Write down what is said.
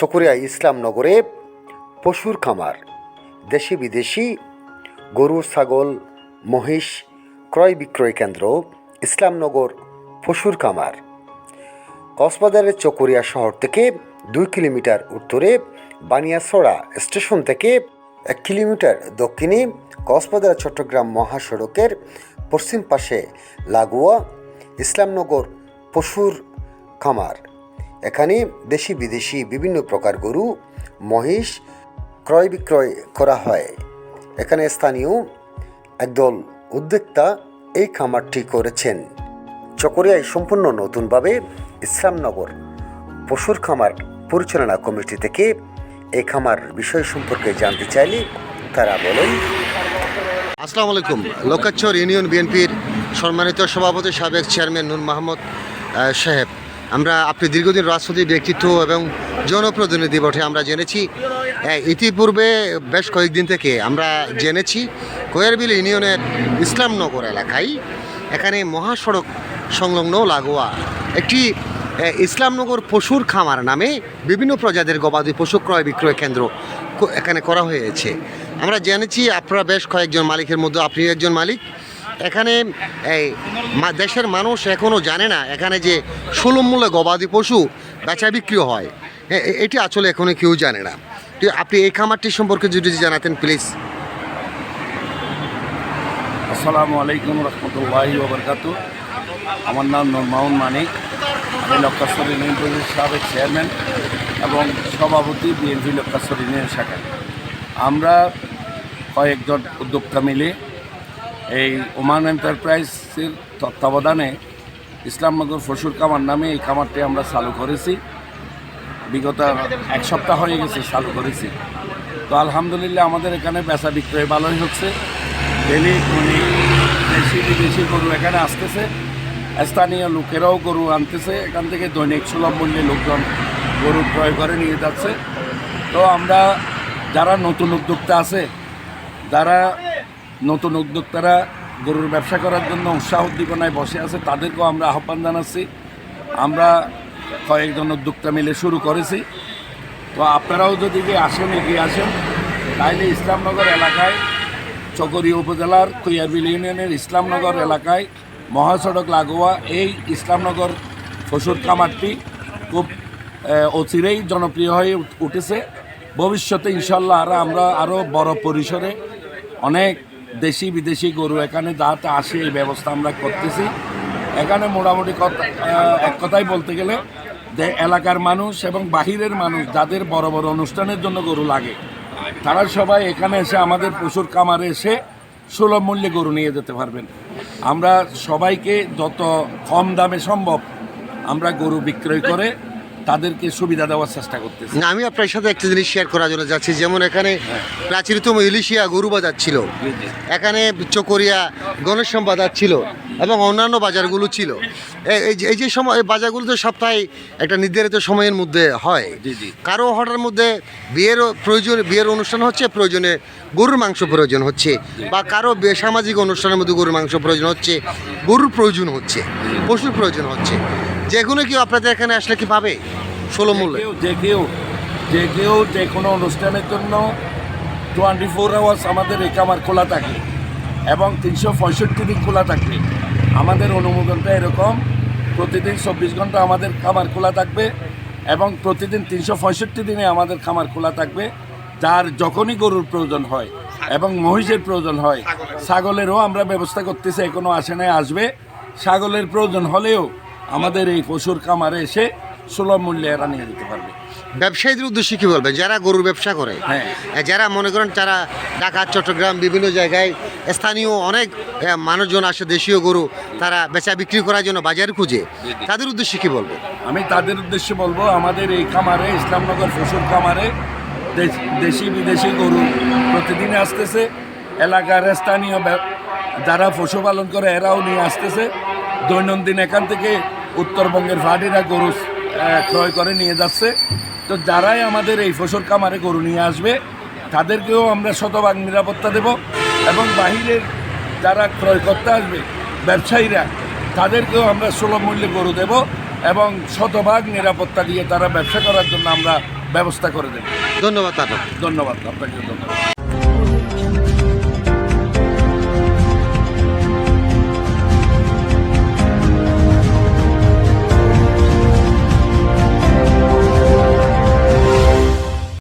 চকরিয়া ইসলামনগরে পশুর খামার, দেশি বিদেশি, গরু, ছাগল, মহিষ, ক্রয় বিক্রয় কেন্দ্র ইসলামনগর পশুর খামার। কক্সবাজারের চকরিয়া শহর থেকে দুই কিলোমিটার উত্তরে বানিয়াছড়া স্টেশন থেকে এক কিলোমিটার দক্ষিণে কক্সবাজার চট্টগ্রাম মহাসড়কের পশ্চিম পাশে লাগোয়া ইসলামনগর পশুর খামার। এখানে দেশি বিদেশি বিভিন্ন প্রকার গরু, মহিষ ক্রয় বিক্রয় করা হয়। এখানে স্থানীয় একদল উদ্যোক্তা এই খামারটি করেছেন। চকরিয়ায় সম্পূর্ণ নতুনভাবে ইসলামনগর পশুর খামার পরিচালনা কমিটি থেকে এই খামার বিষয় সম্পর্কে জানতে চাইলে তারা বলেন। আসসালামু আলাইকুম। লোকাচ্ছর ইউনিয়ন বিএনপির সম্মানিত সভাপতি সাবেক চেয়ারম্যান নূর মাহমদ সাহেব। আমরা আপনি দীর্ঘদিন রাজনৈতিক ব্যক্তিত্ব এবং জনপ্রতিনিধি বটে, আমরা জেনেছি। ইতিপূর্বে বেশ কয়েকদিন থেকে আমরা জেনেছি কোয়ারবিল ইউনিয়নের ইসলামনগর এলাকায় এখানে মহাসড়ক সংলগ্ন লাগোয়া একটি ইসলামনগর পশুর খামার নামে বিভিন্ন প্রজাতির গবাদি পশু ক্রয় বিক্রয় কেন্দ্র এখানে করা হয়েছে। আমরা জেনেছি আপনারা বেশ কয়েকজন মালিকের মধ্যে আপনি একজন মালিক। এখানে এই দেশের মানুষ এখনও জানে না এখানে যে সুলভ মূল্যে গবাদি পশু বেচা বিক্রি হয়। এটি আসলে এখনও কেউ জানে না। তো আপনি এই খামারটি সম্পর্কে যদি জানাতেন প্লিজ আসসালামু আলাইকুম রহমতুল্লাহি ওবরকাত আমার নাম নরমাউন মানিক। আমি লক্কাশ্বর ইউনিয়ন সাবেক চেয়ারম্যান এবং সভাপতি বিএনপি লক্কাশ্বর ইউনিয়ন শাখা আমরা কয়েকজন উদ্যোক্তা মিলে এই ওমান এন্টারপ্রাইজের তত্ত্বাবধানে ইসলামনগর ফসুর কামার নামে এই খামারটি আমরা চালু করেছি। বিগত এক সপ্তাহ হয়ে গেছে চালু করেছি। তো আলহামদুলিল্লাহ আমাদের এখানে বেচা বিক্রয় ভালোই হচ্ছে। ডেলি উনি দেশি বিদেশি গরু এখানে আসতেছে। স্থানীয় লোকেরাও গরু আনতেছে। এখান থেকে দৈনিক সুলভ মূল্যে লোকজন গরু ক্রয় করে নিয়ে যাচ্ছে। তো আমরা যারা নতুন উদ্যোক্তা আছে, যারা নতুন উদ্যোক্তারা গরুর ব্যবসা করার জন্য উৎসাহ উদ্দীপনায় বসে আছে, তাদেরকেও আমরা আহ্বান জানাচ্ছি। আমরা কয়েকজন উদ্যোক্তা মিলে শুরু করেছি। তো আপনারাও যদি আসেন, এগিয়ে আসেন তাইলে ইসলামনগর এলাকায় চকরিয়া উপজেলার কৈয়ারবিল ইউনিয়নের ইসলামনগর এলাকায় মহাসড়ক লাগোয়া এই ইসলামনগর ফসুর কামারটি খুব অচিরেই জনপ্রিয় হয়ে উঠেছে। ভবিষ্যতে ইনশাল্লাহ আর, আমরা আরও বড় পরিসরে অনেক দেশি বিদেশি গরু, এখানে যাতে আসে এই ব্যবস্থা আমরা করতেছি। এখানে মোটামুটি এক কথাই বলতে গেলে যে এলাকার মানুষ এবং বাহিরের মানুষ যাদের বড় বড় অনুষ্ঠানের জন্য গরু লাগে, তারা সবাই এখানে এসে আমাদের পশুর কামারে এসে সুলভ মূল্যে গরু নিয়ে যেতে পারবেন। আমরা সবাইকে যত কম দামে সম্ভব আমরা গরু বিক্রয় করে তাদেরকে সুবিধা দেওয়ার চেষ্টা করতেছি। না, আমি আপনার সাথে একটা জিনিস শেয়ার করার জন্য যাচ্ছি। যেমন এখানে প্রাচীনতম ইলিশিয়া গরু বাজার ছিল। এখানে চকরিয়া গণেশম বাজার ছিল এবং অন্যান্য বাজারগুলো ছিল। এই যে- এই যে সময় এই বাজারগুলো তো সপ্তাহে একটা নির্ধারিত সময়ের মধ্যে হয়। কারও হঠাৎ মধ্যে বিয়ের প্রয়োজন বিয়ের অনুষ্ঠান হচ্ছে প্রয়োজনে গরুর মাংস প্রয়োজন হচ্ছে বা কারও সামাজিক অনুষ্ঠানের মধ্যে গরুর মাংস প্রয়োজন হচ্ছে গরুর প্রয়োজন হচ্ছে পশুর প্রয়োজন হচ্ছে। যেগুলো কি আপনাদের এখানে আসলে কি পাবে? ষোলো মূল্যে। যে কেউ যে কেউ যে কোনো অনুষ্ঠানের জন্য টোয়েন্টি ফোর আওয়ার্স আমাদের এই কামার খোলা থাকে এবং তিনশো পঁয়ষট্টি দিন খোলা থাকে। আমাদের অনুমোদনটা এরকম প্রতিদিন চব্বিশ ঘণ্টা আমাদের খামার খোলা থাকবে এবং প্রতিদিন তিনশো পঁয়ষট্টি দিনে আমাদের খামার খোলা থাকবে। যার যখনই গরুর প্রয়োজন হয় এবং মহিষের প্রয়োজন হয় ছাগলেরও আমরা ব্যবস্থা করতেছি এখনও আসে নাই আসবে। ছাগলের প্রয়োজন হলেও আমাদের এই পশুর খামারে এসে সুলভ মূল্যে এরা নিয়ে দিতে পারবে। ব্যবসায়ীদের উদ্দেশ্যে কি বলবে যারা গরুর ব্যবসা করে হ্যাঁ। যারা মনে করেন তারা ঢাকা চট্টগ্রাম বিভিন্ন জায়গায় স্থানীয় অনেক মানুষজন আসে দেশীয় গরু তারা বেচা বিক্রি করার জন্য বাজার খুঁজে তাদের উদ্দেশ্যে কি বলব আমি তাদের উদ্দেশ্যে বলব আমাদের এই খামারে ইসলামনগর পশুর খামারে দেশ- দেশি বিদেশি গরু প্রতিদিনে আসতেছে। এলাকার স্থানীয় যারা পশুপালন করে এরাও নিয়ে আসতেছে। দৈনন্দিন এখান থেকে উত্তরবঙ্গের ভাটিরা গরু ক্রয় করে নিয়ে যাচ্ছে। তো যারাই আমাদের এই ফসল খামারে গরু নিয়ে আসবে তাদেরকেও আমরা শতভাগ নিরাপত্তা দেব এবং বাহিরের যারা ক্রয় করতে আসবে ব্যবসায়ীরা তাদেরকেও আমরা সুলভ মূল্যে গরু দেব এবং শতভাগ নিরাপত্তা দিয়ে তারা ব্যবসা করার জন্য আমরা ব্যবস্থা করে দেব। ধন্যবাদ ধন্যবাদ আপনাকে ধন্যবাদ।